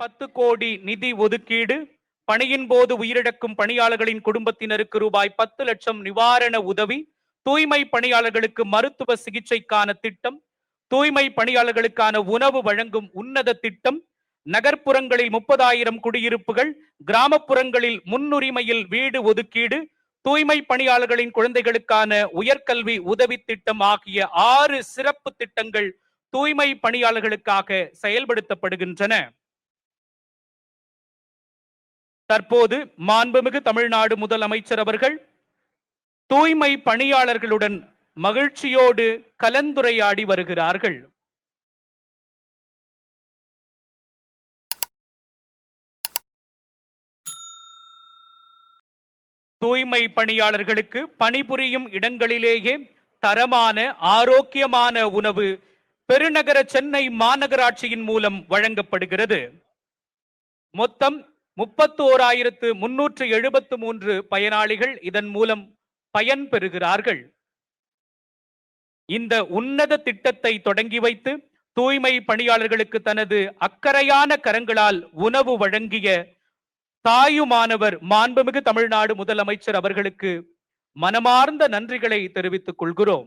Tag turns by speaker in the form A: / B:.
A: பத்து கோடி நிதி ஒதுக்கீடு பணியின் போது உயிரிழக்கும் பணியாளர்களின் குடும்பத்தினருக்கு ரூபாய் பத்து லட்சம் நிவாரண உதவி தூய்மை பணியாளர்களுக்கு மருத்துவ சிகிச்சைக்கான திட்டம் தூய்மை பணியாளர்களுக்கான உணவு வழங்கும் உன்னத திட்டம் நகர்ப்புறங்களில் முப்பதாயிரம் குடியிருப்புகள் கிராமப்புறங்களில் முன்னுரிமையில் வீடு ஒதுக்கீடு தூய்மை பணியாளர்களின் குழந்தைகளுக்கான உயர்கல்வி உதவி திட்டம் ஆகிய ஆறு சிறப்பு திட்டங்கள் தூய்மை பணியாளர்களுக்காக செயல்படுத்தப்படுகின்றன. தற்போது மாண்புமிகு தமிழ்நாடு முதலமைச்சர் அவர்கள் தூய்மை பணியாளர்களுடன் மகிழ்ச்சியோடு கலந்துரையாடி வருகிறார்கள். தூய்மை பணியாளர்களுக்கு பணிபுரியும் இடங்களிலேயே தரமான ஆரோக்கியமான உணவு பெருநகர சென்னை மாநகராட்சியின் மூலம் வழங்கப்படுகிறது. மொத்தம் முப்பத்தோராயிரத்து முன்னூற்று எழுபத்து மூன்று பயனாளிகள் இதன் மூலம் பயன் பெறுகிறார்கள் இந்த உன்னத திட்டத்தை தொடங்கி வைத்து தூய்மை பணியாளர்களுக்கு தனது அக்கறையான கரங்களால் உணவு வழங்கிய தாயுமானவர் மாண்புமிகு தமிழ்நாடு முதலமைச்சர் அவர்களுக்கு மனமார்ந்த நன்றிகளை தெரிவித்துக் கொள்கிறோம்.